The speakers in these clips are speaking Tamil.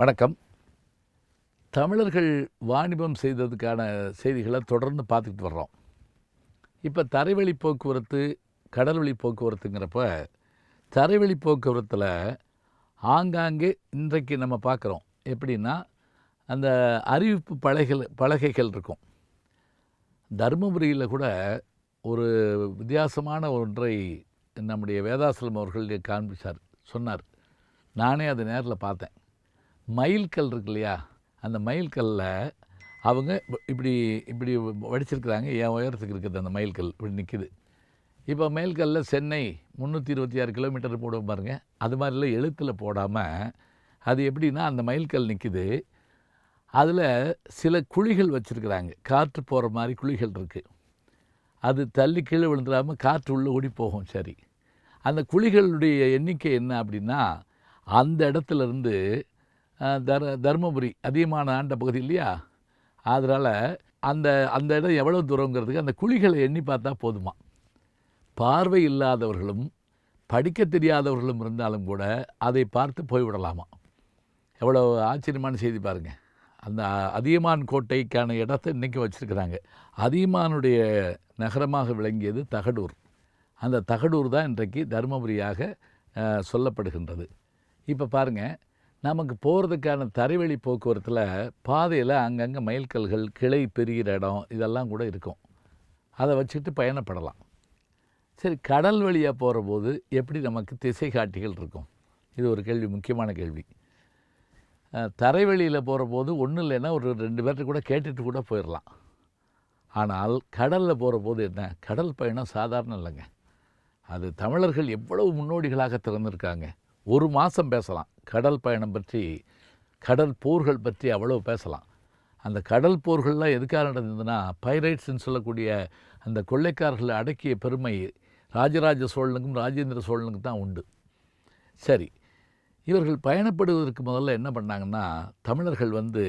வணக்கம். தமிழர்கள் வாணிபம் செய்ததுக்கான செய்திகளை தொடர்ந்து பார்த்துக்கிட்டு வர்றோம். இப்போ தரைவழி போக்குவரத்து கடல்வழி போக்குவரத்துங்கிறப்ப தரைவழி போக்குவரத்தில் ஆங்காங்கே இன்றைக்கு நம்ம பார்க்குறோம். எப்படின்னா அந்த அறிவிப்பு பலகைகள் பலகைகள் இருக்கும். தருமபுரியில் கூட ஒரு வித்தியாசமான ஒன்றை நம்முடைய வேதாசலம் அவர்கள் காண்பிச்சார் சொன்னார். நானே அதை நேரில் பார்த்தேன். மயில்கல் இருக்கு இல்லையா அந்த மயில்கல்லில் அவங்க இப்படி இப்படி வடிச்சிருக்கிறாங்க. என் உயரத்துக்கு இருக்குது அந்த மயில்கல்? இப்படி நிற்கிது இப்போ மயில்கல்லில் சென்னை முந்நூற்றி இருபத்தி ஆறு கிலோமீட்டர் போடுவோம் பாருங்கள் அது மாதிரிலாம் எழுத்தில் போடாமல் அது எப்படின்னா அந்த மயில்கல் நிற்கிது அதில் சில குழிகள் வச்சுருக்குறாங்க. காற்று போகிற மாதிரி குழிகள் இருக்குது அது தள்ளி கீழே விழுந்துடாமல் காற்று உள்ளே ஓடி போகும் சரி. அந்த குழிகளுடைய எண்ணிக்கை என்ன அப்படின்னா அந்த இடத்துலேருந்து தர தருமபுரி அதிகமான ஆண்ட பகுதி இல்லையா? அதனால் அந்த அந்த இடம் எவ்வளோ தூரங்கிறதுக்கு அந்த குழிகளை எண்ணி பார்த்தா போதுமா? பார்வை இல்லாதவர்களும் படிக்க தெரியாதவர்களும் இருந்தாலும் கூட அதை பார்த்து போய்விடலாமா? எவ்வளோ ஆச்சரியமான செய்தி பாருங்கள் அந்த அதியமான் கோட்டைக்கான இடத்தை இன்றைக்கி வச்சுருக்கிறாங்க. அதியமானுடைய நகரமாக விளங்கியது தகடூர். அந்த தகடூர் தான் இன்றைக்கு தருமபுரியாக சொல்லப்படுகின்றது. இப்போ பாருங்கள் நமக்கு போகிறதுக்கான தரைவழி போக்குவரத்தில் பாதையில் அங்கங்கே மயில்கல்கள் கிளை பெருகிற இடம் இதெல்லாம் கூட இருக்கும். அதை வச்சுக்கிட்டு பயணப்படலாம். சரி கடல் வழியாக போகிற போது எப்படி நமக்கு திசை காட்டிகள் இருக்கும்? இது ஒரு கேள்வி முக்கியமான கேள்வி. தரை தரைவழியில் போகிற போது ஒன்றும் இல்லைன்னா ஒரு ரெண்டு பேர்கிட்ட கூட கேட்டுட்டு கூட போயிடலாம் ஆனால் கடலில் போகிற போது என்ன? கடல் பயணம் சாதாரணம் இல்லைங்க. அது தமிழர்கள் எவ்வளவு முன்னோடிகளாக திறந்திருக்காங்க. ஒரு மாதம் பேசலாம். கடல் பயணம் பற்றி கடல் போர்கள் பற்றி அவ்வளோ பேசலாம். அந்த கடல் போர்கள்லாம் எதுக்காக நடந்ததுன்னா பைரைட்ஸ்ன்னு சொல்லக்கூடிய அந்த கொள்ளைக்காரர்களை அடக்கிய பெருமை ராஜராஜ சோழனுக்கும் ராஜேந்திர சோழனுக்கும் தான் உண்டு. சரி இவர்கள் பயணப்படுவதற்கு முதல்ல என்ன பண்ணாங்கன்னா தமிழர்கள் வந்து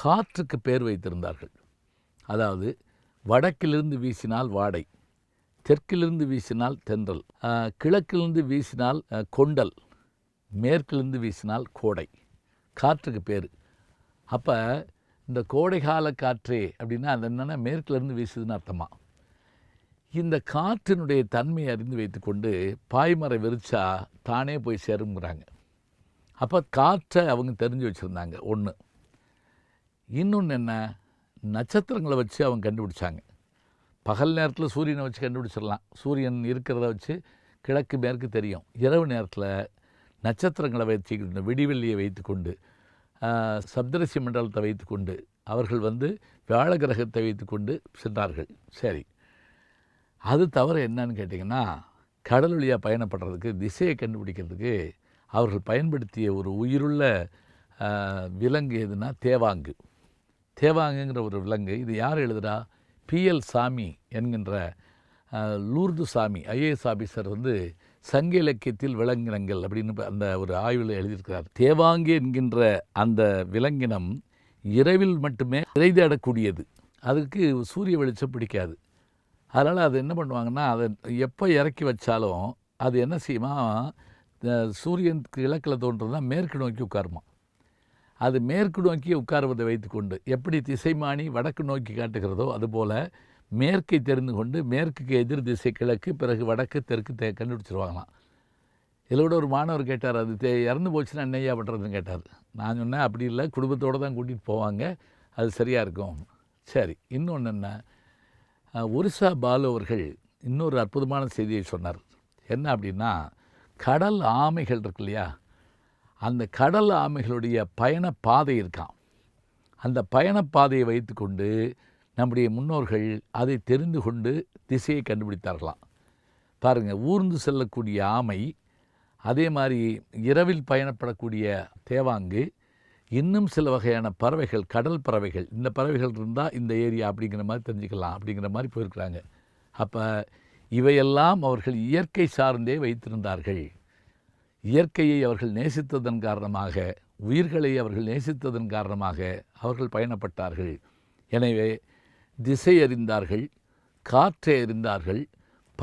காற்றுக்கு பேர் வைத்திருந்தார்கள். அதாவது வடக்கிலிருந்து வீசினால் வாடை தெற்கிலிருந்து வீசினால் தென்றல் கிழக்கிலிருந்து வீசினால் கொண்டல். மேற்கிலிருந்து வீசினால் கோடை. காற்றுக்கு பேர். அப்போ இந்த கோடைகால காற்றே அப்படின்னா அது என்னென்னா மேற்கிலிருந்து வீசுதுன்னு அர்த்தமா. இந்த காற்றினுடைய தன்மையை அறிந்து வைத்துக்கொண்டு பாய்மரை விரிச்சா தானே போய் சேருங்கிறாங்க அப்போ காற்றை அவங்க தெரிஞ்சு வச்சுருந்தாங்க ஒன்று இன்னொன்று என்ன? நட்சத்திரங்களை வச்சு அவங்க கண்டுபிடிச்சாங்க. பகல் நேரத்தில் சூரியனை வச்சு கண்டுபிடிச்சிடலாம். சூரியன் இருக்கிறத வச்சு கிழக்கு மேற்கு தெரியும். இரவு நேரத்தில் நட்சத்திரங்களை வைத்துக்கொண்டு விடிவெள்ளியை வைத்துக்கொண்டு சப்தரிசி மண்டலத்தை வைத்துக்கொண்டு அவர்கள் வந்து வியாழ கிரகத்தை வைத்துக்கொண்டு சென்றார்கள். சரி. அது தவிர என்னன்னு கேட்டிங்கன்னா கடல் வழியாக பயணப்படுறதுக்கு திசையை கண்டுபிடிக்கிறதுக்கு அவர்கள் பயன்படுத்திய ஒரு உயிருள்ள விலங்கு எதுனா தேவாங்கு. தேவாங்குங்கிற ஒரு விலங்கு. இது யார் எழுதுறா? பிஎல் சாமி என்கின்ற லூர்து சாமி ஐஏஎஸ் ஆஃபீஸர் வந்து சங்க இலக்கியத்தில் விலங்கினங்கள் அப்படின்னு அந்த ஒரு ஆய்வில் எழுதியிருக்கிறார். தேவாங்கி என்கின்ற அந்த விலங்கினம் இரவில் மட்டுமே இறை தேடக்கூடியது அதுக்கு சூரிய வெளிச்சம் பிடிக்காது. அதனால் அது என்ன பண்ணுவாங்கன்னா அதை எப்போ இறக்கி வச்சாலும் அது என்ன செய்யுமா சூரியனுக்கு இலக்கில் தோன்றதுனா மேற்கு நோக்கி உட்காருமா. அது மேற்கு நோக்கி உட்காருவதை வைத்துக்கொண்டு எப்படி திசைமானி வடக்கு நோக்கி காட்டுகிறதோ அதுபோல் மேற்கை தெரிந்து கொண்டு மேற்குக்கு எதிர் திசை கிழக்கு பிறகு வடக்கு தெற்கு தே கண்டுபிடிச்சிருவாங்களாம். இதில் கூட ஒரு மாணவர் கேட்டார் அது தே இறந்து போச்சுன்னா என்னையா பண்ணுறதுன்னு கேட்டார். நான் சொன்னேன் அப்படி இல்லை குடும்பத்தோடு தான் கூட்டிகிட்டு போவாங்க அது சரியாக இருக்கும். சரி இன்னொன்று என்ன? ஒரிசா பாலு அவர்கள் இன்னொரு அற்புதமான செய்தியை சொன்னார். என்ன அப்படின்னா கடல் ஆமைகள் இருக்கு இல்லையா? அந்த கடல் ஆமைகளுடைய பயண பாதை இருக்கான் அந்த பயணப்பாதையை வைத்துக்கொண்டு நம்முடைய முன்னோர்கள் அதை தெரிந்து கொண்டு திசையை கண்டுபிடித்தார்களாம். பாருங்கள் ஊர்ந்து செல்லக்கூடிய ஆமை அதே மாதிரி இரவில் பயணப்படக்கூடிய தேவாங்கு இன்னும் சில வகையான பறவைகள் கடல் பறவைகள் இந்த பறவைகள் இருந்தால் இந்த ஏரியா அப்படிங்கிற மாதிரி தெரிஞ்சுக்கலாம் அப்படிங்கிற மாதிரி போயிருக்கிறாங்க. அப்போ இவையெல்லாம் அவர்கள் இயற்கை சார்ந்தே வைத்திருந்தார்கள். இயற்கையை அவர்கள் நேசித்ததன் காரணமாக உயிர்களை அவர்கள் நேசித்ததன் காரணமாக அவர்கள் பயணப்பட்டார்கள். எனவே திசை அறிந்தார்கள் காற்றை அறிந்தார்கள்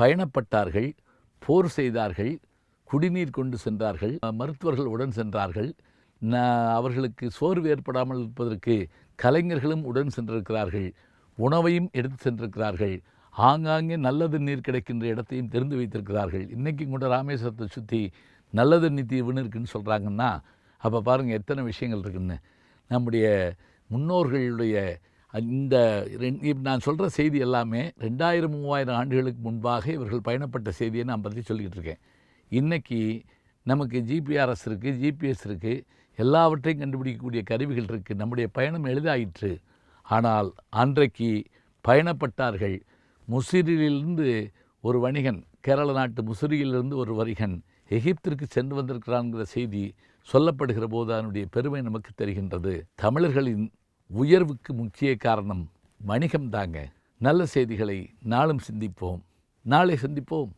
பயணப்பட்டார்கள் போர் செய்தார்கள் குடிநீர் கொண்டு சென்றார்கள் மருத்துவர்கள் உடன் சென்றார்கள். ந- அவர்களுக்கு சோர்வு ஏற்படாமல் இருப்பதற்கு கலைஞர்களும் உடன் சென்றிருக்கிறார்கள் உணவையும் எடுத்து சென்றிருக்கிறார்கள். ஆங்காங்கே நல்லது நீர் கிடைக்கின்ற இடத்தையும் தெரிந்து வைத்திருக்கிறார்கள். இன்றைக்கும் கூட ராமேஸ்வரத்தை சுற்றி நல்லது தண்ணி தீவுன்னு இருக்குன்னு சொல்கிறாங்கன்னா அப்போ பாருங்கள் எத்தனை விஷயங்கள் இருக்குன்னு. நம்முடைய முன்னோர்களுடைய இந்த ரெண் நான் சொல்கிற செய்தி எல்லாமே ரெண்டாயிரம் மூவாயிரம் ஆண்டுகளுக்கு முன்பாக இவர்கள் பயணப்பட்ட செய்தியை நான் பற்றி சொல்லிக்கிட்டு இருக்கேன். இன்றைக்கி நமக்கு ஜிபிஆர்எஸ் இருக்குது ஜிபிஎஸ் இருக்குது எல்லாவற்றையும் கண்டுபிடிக்கக்கூடிய கருவிகள் இருக்குது நம்முடைய பயணம் எளிதாயிற்று. ஆனால் அன்றைக்கு பயணப்பட்டார்கள் முசிறியிலிருந்து ஒரு வணிகன் கேரள நாட்டு முசிறியிலிருந்து ஒரு வணிகன் எகிப்திற்கு சென்று வந்திருக்கிறான்கிற செய்தி சொல்லப்படுகிற போது அதனுடைய பெருமை நமக்கு தெரிகின்றது. தமிழர்களின் உயர்வுக்கு முக்கிய காரணம் வணிகம் தாங்க. நல்ல செய்திகளை நாளும் சிந்திப்போம். நாளை சந்திப்போம்.